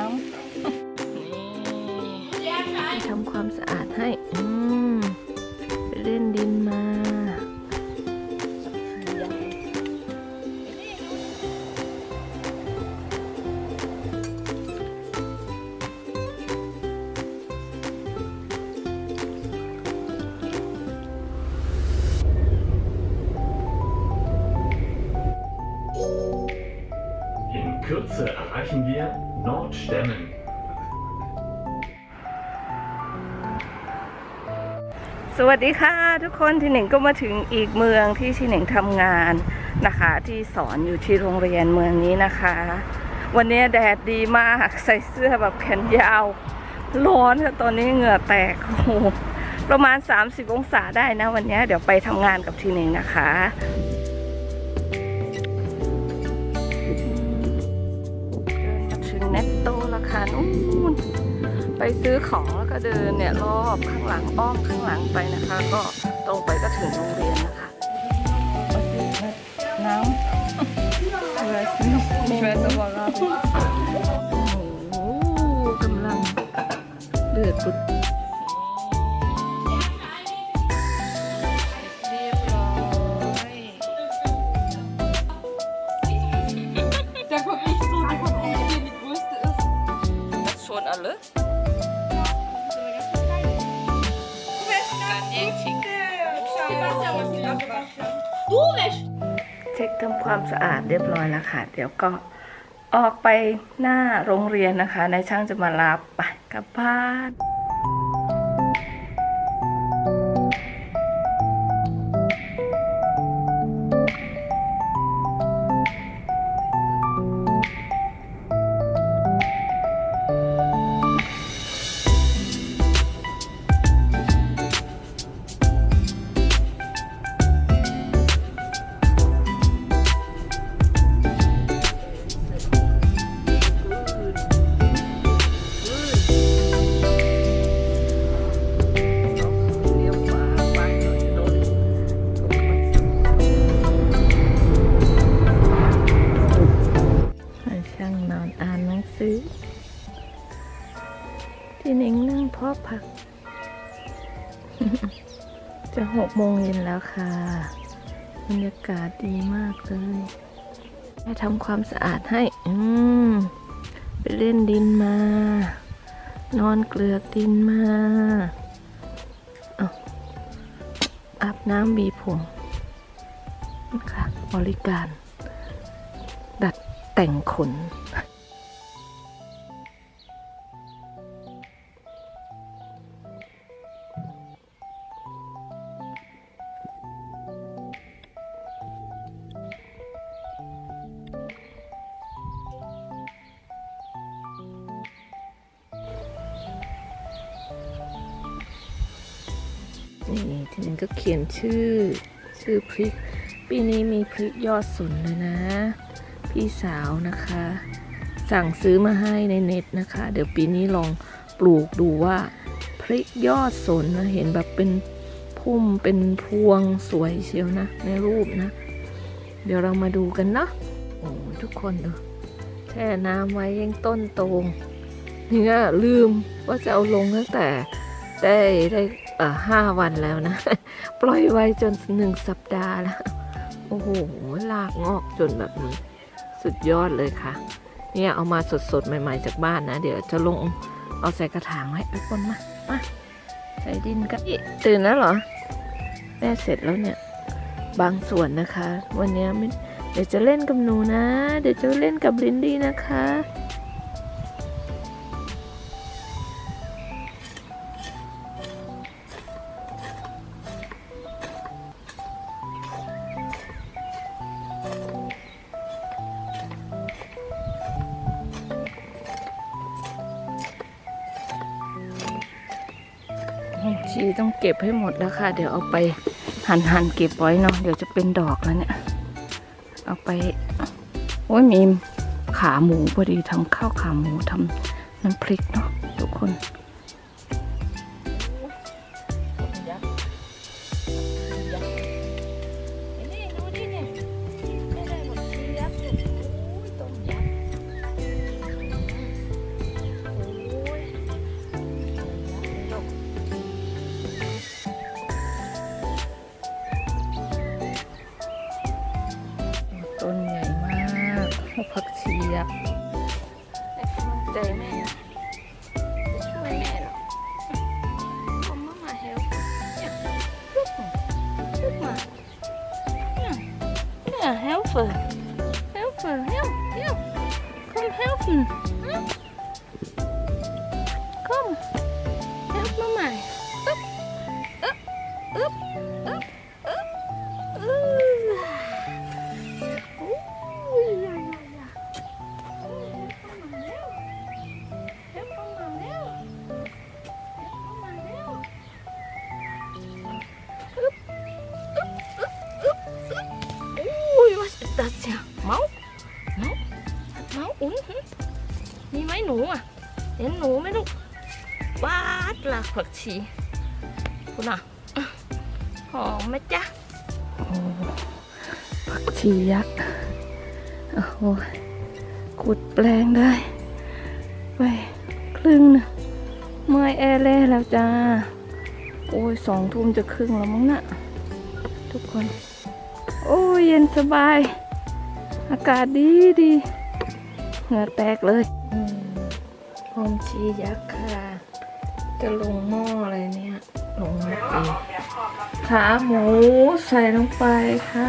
น้ำนี่ทำความสะอาดให้ อืมไปเล่นดิน sprechen wir Nordstemmen. สวัสดีค่ะทุกคนที่หนึ่งก็มาถึงอีกเมืองที่ที่หนึ่งทำงานนะคะ ที่สอนอยู่ที่โรงเรียนเมืองนี้นะคะ วันนี้แดดดีมากใส่เสื้อแบบแขนยาว ร้อนค่ะตอนนี้เหงื่อแตกโอ้โหประมาณ 30 องศาได้นะวันนี้เดี๋ยวไปทำงานกับทีหนึ่งนะคะ เดินมตโตราคานู่นไปซื้อของแล้วก็เดินเนี่ยรอบข้างหลังอ้อมข้างหลังไปนะคะ ก็ตรงไปก็ถึงโรงเรียนนะคะน้ำอะไรมีแม่สบอกเราโอ้กำลังเดือดปุด ช็คทำความสะอาดเรียบร้อยแล้วค่ะ เดี๋ยวก็ออกไปหน้าโรงเรียนนะคะนายช่างจะมารับไปกลับบ้าน ที่หนิงนั่งเพาะผัก จะหกโมงเย็นแล้วค่ะ บรรยากาศดีมากเลยให้ทำความสะอาดให้ อืม ไปเล่นดินมา นอนเกลือกดินมาอาบน้ำบีผมนะคะบริการ ดัดแต่งขน นี่ทีนึงก็เขียนชื่อชื่อพริก ปีนี้มีพริกยอดสนเลยนะ พี่สาวนะคะ สั่งซื้อมาให้ในเน็ตนะคะ เดี๋ยวปีนี้ลองปลูกดูว่า พริกยอดสนนะเห็นแบบเป็นพุ่มเป็นพวงสวยเชียวนะ ในรูปนะ เดี๋ยวเรามาดูกันเนาะโอ้ทุกคนดูแช่น้ำไว้ยังต้นโตงนี่ก็ลืมว่าจะเอาลงตั้งแต่ ได้ได้เอ่อห้าวันแล้วนะ ปล่อยไว้จนหนึ่งสัปดาห์แล้ว โอ้โหลากงอกจนแบบนี้ สุดยอดเลยค่ะ เนี่ยเอามาสดๆ ใหม่ๆจากบ้านนะ เดี๋ยวจะลงเอาใส่กระถางไว้ทุกคนมามาใส่ดินกันอิตื่นแล้วเหรอ แม่เสร็จแล้วเนี่ย บางส่วนนะคะ วันเนี้ยไม่เดี๋ยวจะเล่นกับหนูนะ เดี๋ยวจะเล่นกับลินดี้นะคะ ชีต้องเก็บให้หมดแล้วค่ะ เดี๋ยวเอาไปหั่นหั่นเก็บไว้เนาะเดี๋ยวจะเป็นดอกแล้วเนี่ย เอาไป โอ้ยมีขาหมูพอดีทำข้าวขาหมูทำน้ำพริกเนาะทุกคน กชียักษ์ให้กำลังใจแม่นะจะช่วยแม่หรอผมมามาเฮลเนี่ยลุกมาลุกมาเนี่ยเนี่ย helper helper help help come help me huh? come help mama Ui, what is that sound? Máu? Máu? Máu Un? มีไหมหนูอะ เห็นหนูไหมลูกวาดละผักชี คุณอะหอมไหมจ๊ะผักชียักษ์ โอ้โหขุดแปลงได้ ไปครึ่งนะเมื่อยแอเล่แล้วจ้า โอ้ยสองทุ่มจะครึ่งแล้วมั้งน่ะทุกคน โอ้ยเย็นสบาย อากาศดีดีเหงื่อแตกเลยอืมหอมชียักษ์ค่ะ จะลงหม้ออะไรเนี่ย ลงมาเองขาหมูใส่ลงไปค่ะ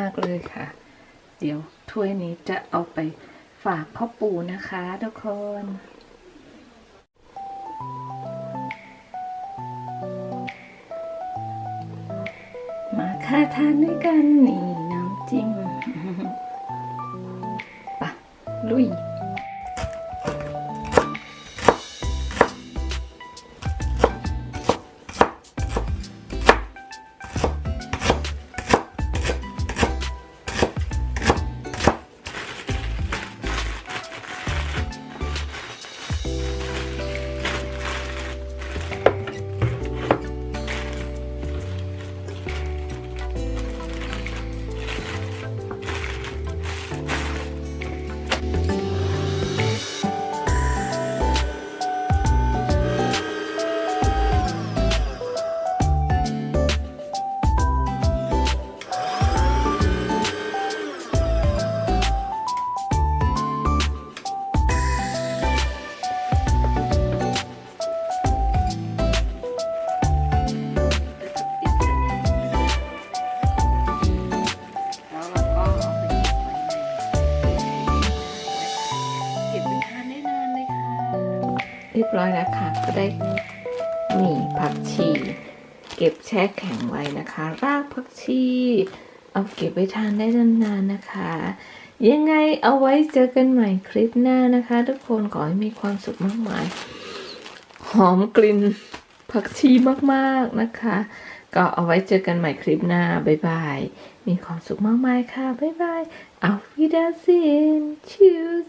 ากเลยค่ะ เดี๋ยวถ้วยนี้จะเอาไปฝากพ่อปู่นะคะทุกคนมาค่ะทานด้วยกันนี่น้ำจิ้มปะลุย รียบร้อยแล้วค่ะ ก็ได้หมี่ผักชี เก็บแช่แข็งไว้นะคะ รากผักชี เอาเก็บไว้ทานได้นานๆนะคะ ยังไงเอาไว้เจอกันใหม่คลิปหน้านะคะ ทุกคนขอให้มีความสุขมากมายหอมกลิ่นผักชีมากๆนะคะ ก็เอาไว้เจอกันใหม่คลิปหน้า บ๊ายบาย มีความสุขมากมายค่ะ บ๊ายบาย auf Wiedersehen tschüss